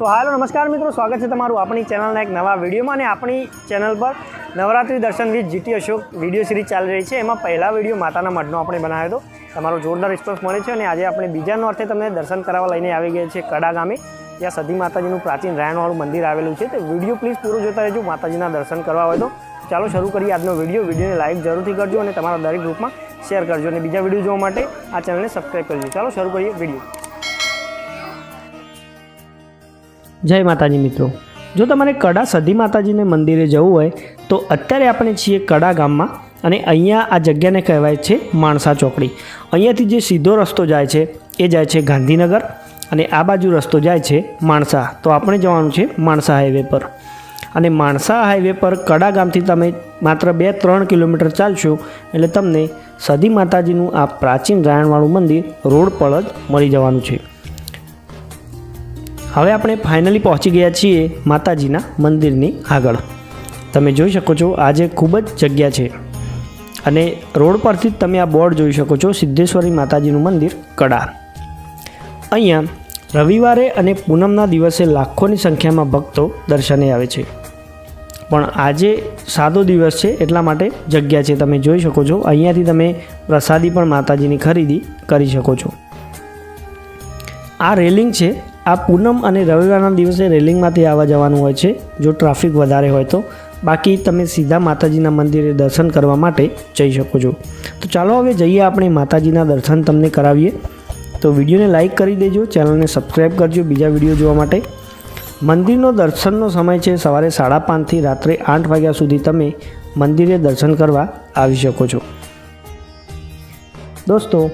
સો હાલો, નમસ્કાર મિત્રો, સ્વાગત છે તમારું આપણી ચેનલના એક નવા વિડીયોમાં અને આપણી ચેનલ પર નવરાત્રિ દર્શન with GT Ashok video series ચાલી રહી છે. એમાં પહેલા વીડિયો માતાના મઢનો આપણે બનાવ્યો હતો. તમારો જોરદાર રિસ્પોન્સ મળે છે અને આજે આપણે બીજાનો અર્થે તમને દર્શન કરાવવા લઈને આવી ગયા છે કડા ગામે ત્યાં સદી માતાજીનું પ્રાચીન રાયણવાળું મંદિર આવેલું છે. તે વીડિયો પ્લીઝ પૂરો જોતા રહેજો, માતાજીના દર્શન કરવા હોય તો. ચાલો શરૂ કરીએ આજનો વીડિયો. વિડીયોને લાઈક જરૂરથી કરજો અને તમારા દરેક ગ્રુપમાં શેર કરજો અને બીજા વીડિયો જોવા માટે આ ચેનલને સબસ્ક્રાઈબ કરજો. ચાલો શરૂ કરીએ વીડિયો. જય માતાજી મિત્રો. જો તમારે કડા સધી માતાજીને મંદિરે જવું હોય, તો અત્યારે આપણે છીએ કડા ગામમાં અને અહીંયા આ જગ્યાને કહેવાય છે માણસા ચોકડી. અહીંયાથી જે સીધો રસ્તો જાય છે, એ જાય છે ગાંધીનગર અને આ બાજુ રસ્તો જાય છે માણસા. તો આપણે જવાનું છે માણસા હાઈવે પર. અને માણસા હાઈવે પર કડા ગામથી તમે માત્ર બે ત્રણ કિલોમીટર ચાલશો, એટલે તમને સદી માતાજીનું આ પ્રાચીન રાયણવાળું મંદિર રોડ પર જ મળી જવાનું છે. હવે આપણે ફાઇનલી પહોંચી ગયા છીએ માતાજીના મંદિરની આગળ. તમે જોઈ શકો છો આજે ખૂબ જ જગ્યા છે. અને રોડ પરથી જ તમે આ બોર્ડ જોઈ શકો છો, સિદ્ધેશ્વરી માતાજીનું મંદિર કડા અહીંયા રવિવારે અને પૂનમના દિવસે લાખોની સંખ્યામાં ભક્તો દર્શને આવે છે. પણ આજે સાદો દિવસ છે, એટલા માટે જગ્યા છે. તમે જોઈ શકો છો, અહીંયાથી તમે પ્રસાદી પણ માતાજીની ખરીદી કરી શકો છો. આ રેલિંગ છે આ પૂનમ અને રવિવારના દિવસે રેલિંગમાંથી આવવા જવાનું હોય છે. જો ટ્રાફિક વધારે હોય તો. બાકી તમે સીધા માતાજીના મંદિરે દર્શન કરવા માટે જઈ શકો છો. તો ચાલો હવે જઈએ આપણે માતાજીના દર્શન તમને કરાવીએ. તો વિડીયોને લાઇક કરી દેજો, ચેનલને સબસ્ક્રાઈબ કરજો બીજા વીડિયો જોવા માટે. મંદિરનો દર્શનનો સમય છે સવારે સાડા પાંચથી રાત્રે આઠ વાગ્યા સુધી તમે મંદિરે દર્શન કરવા આવી શકો છો. દોસ્તો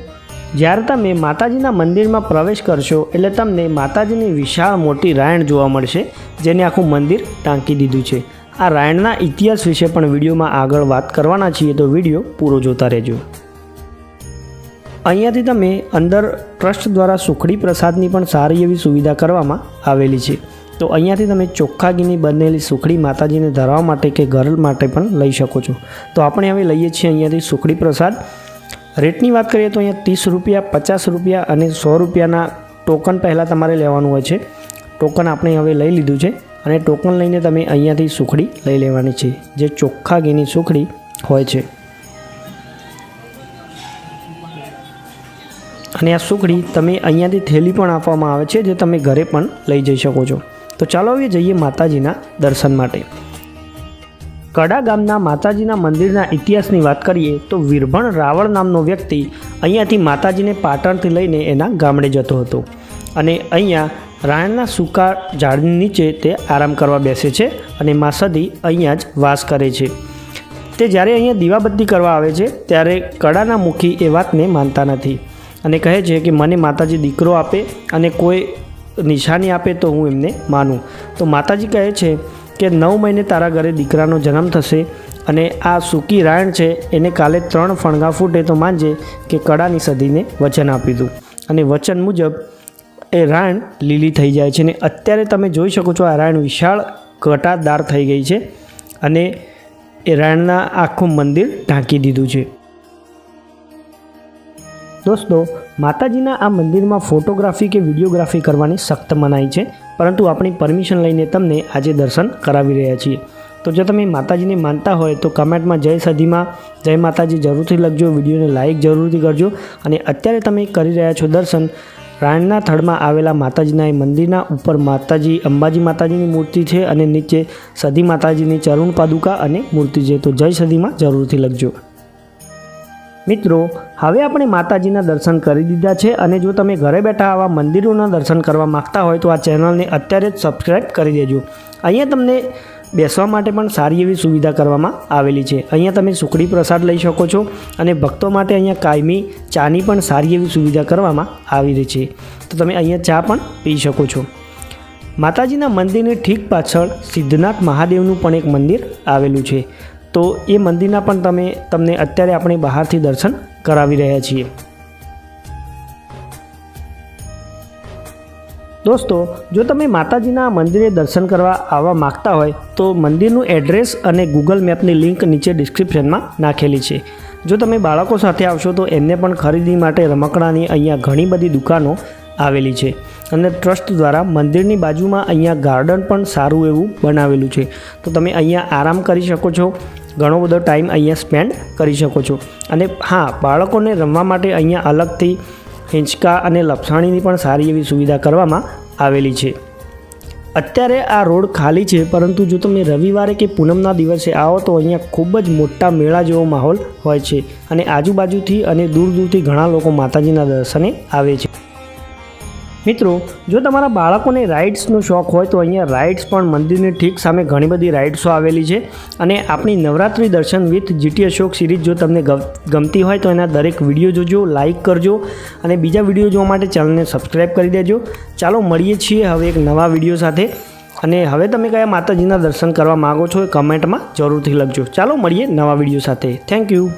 જ્યારે તમે માતાજીના મંદિરમાં પ્રવેશ કરશો એટલે તમને માતાજીની વિશાળ મોટી રાયણ જોવા મળશે, જેને આખું મંદિર ટાંકી દીધું છે. આ રાયણના ઇતિહાસ વિશે પણ વિડીયોમાં આગળ વાત કરવાના છીએ, તો વીડિયો પૂરો જોતા રહેજો. અહીંયાથી તમે અંદર ટ્રસ્ટ દ્વારા સુખડી પ્રસાદની પણ સારી એવી સુવિધા કરવામાં આવેલી છે. તો અહીંયાથી તમે ચોખ્ખા ઘીની બનેલી સુખડી માતાજીને ધરવા માટે કે ઘર માટે પણ લઈ શકો છો. તો આપણે હવે લઈએ છીએ અહીંયાથી સુખડી પ્રસાદ. રેટની વાત કરીએ તો અહીંયા ત્રીસ રૂપિયા, પચાસ રૂપિયા અને સો રૂપિયાના ટોકન પહેલાં તમારે લેવાનું હોય છે. ટોકન આપણે હવે લઈ લીધું છે અને ટોકન લઈને તમે અહીંયાથી સુખડી લઈ લેવાની છે. જે ચોખ્ખા ઘીની સુખડી હોય છે. અને આ સુખડી તમે અહીંયાથી થેલી પણ આપવામાં આવે છે, જે તમે ઘરે પણ લઈ જઈ શકો છો. તો ચાલો હવે જઈએ માતાજીના દર્શન માટે. કડા ગામના માતાજીના મંદિરના ઇતિહાસની વાત કરીએ તો વીરભણ રાવળ નામનો વ્યક્તિ અહીંયાથી માતાજીને પાટણથી લઈને એના ગામડે જતો હતો. અને અહીંયા રાયણના સૂકા ઝાડની નીચે તે આરામ કરવા બેસે છે અને માસદી અહીંયા જ વાસ કરે છે. તે જ્યારે અહીંયા દીવાબત્તી કરવા આવે છે, ત્યારે કડાના મુખી એ વાતને માનતા નથી અને કહે છે કે મને માતાજી દીકરો આપે અને કોઈ નિશાની આપે તો હું એમને માનું. તો માતાજી કહે છે કે નવ મહિને તારા ઘરે દીકરાનો જન્મ થશે અને આ સૂકી રાયણ છે, એને કાલે ત્રણ ફણગા ફૂટે તો માનજે કે કડાની સદીને વચન આપી દઉં. અને વચન મુજબ એ રાયણ લીલી થઈ જાય છે અને અત્યારે તમે જોઈ શકો છો આ રાયણ વિશાળ ઘટાદાર થઈ ગઈ છે અને એ રાયણના આખું મંદિર ઢાંકી દીધું છે. દોસ્તો, માતાજીના આ મંદિરમાં ફોટોગ્રાફી કે વિડીયોગ્રાફી કરવાની સખ્ત મનાઈ છે. પરંતુ આપણી પરમિશન લઈને તમને આજે દર્શન કરાવી રહ્યા છીએ. તો જો તમે માતાજીને માનતા હોય તો કમેન્ટમાં જય સદીમાં જય માતાજી જરૂરથી લખજો, વિડીયોને લાઇક જરૂરથી કરજો અને અત્યારે તમે કરી રહ્યા છો દર્શન. રાયણના થડમાં આવેલા માતાજીના એ મંદિરના ઉપર માતાજી, અંબાજી માતાજીની મૂર્તિ છે અને નીચે સધી માતાજીની ચરુણ પાદુકા અને મૂર્તિ છે. તો જય સધીમાં જરૂરથી લખજો. મિત્રો, હવે આપણે માતાજીના દર્શન કરી દીધા છે અને જો તમે ઘરે બેઠા આવા મંદિરોના દર્શન કરવા માગતા હોય તો આ ચેનલને અત્યારે જ સબસ્ક્રાઈબ કરી દેજો. અહીંયા તમને બેસવા માટે પણ સારી એવી સુવિધા કરવામાં આવેલી છે. અહીંયા તમે સુખડી પ્રસાદ લઈ શકો છો અને ભક્તો માટે અહીંયા કાયમી ચાની પણ સારી એવી સુવિધા કરવામાં આવી રહી છે. તો તમે અહીંયા ચા પણ પી શકો છો. માતાજીના મંદિરની ઠીક પાછળ સિદ્ધનાથ મહાદેવનું પણ એક મંદિર આવેલું છે. તો એ મંદિરના પણ તમે તમને અત્યારે આપણે બહારથી દર્શન કરાવી રહ્યા છીએ. દોસ્તો, જો તમે માતાજીના મંદિરે દર્શન કરવા આવવા માગતા હોય, તો મંદિરનું એડ્રેસ અને ગૂગલ મેપની લિંક નીચે ડિસ્ક્રિપ્શનમાં નાખેલી છે. જો તમે બાળકો સાથે આવશો, તો એમને પણ ખરીદી માટે રમકડાની અહીંયા ઘણી બધી દુકાનો આવેલી છે અને ટ્રસ્ટ દ્વારા મંદિરની બાજુમાં અહીંયા ગાર્ડન પણ સારું એવું બનાવેલું છે. તો તમે અહીંયા આરામ કરી શકો છો ઘણો બધો ટાઈમ અહીંયા સ્પેન્ડ કરી શકો છો. અને હા, બાળકોને રમવા માટે અહીંયા અલગથી હિંચકા અને લપસાણીની પણ સારી એવી સુવિધા કરવામાં આવેલી છે. અત્યારે આ રોડ ખાલી છે, પરંતુ જો તમે રવિવારે કે પૂનમના દિવસે આવો તો અહીંયા ખૂબ જ મોટા મેળા જેવો માહોલ હોય છે. અને આજુબાજુથી અને દૂર દૂરથી ઘણા લોકો માતાજીના દર્શને આવે છે. મિત્રો, જો તમારા બાળકોને રાઇડ્સનો શોખ હોય તો અહીંયા રાઇડ્સ પણ મંદિરની ઠીક સામે ઘણી બધી રાઇડ્સો આવેલી છે. અને આપણી નવરાત્રિ દર્શન વિથ જીટી અશોક સિરીઝ જો તમને ગમ- ગમતી હોય તો એના દરેક વીડિયો જોજો લાઇક કરજો અને બીજા વીડિયો જોવા માટે ચેનલને સબસ્ક્રાઈબ કરી દેજો. ચાલો મળીએ છીએ હવે એક નવા વીડિયો સાથે. અને હવે તમે કયા માતાજીના દર્શન કરવા માગો છો એ કમેન્ટમાં જરૂરથી લખજો. ચાલો મળીએ નવા વીડિયો સાથે. Thank you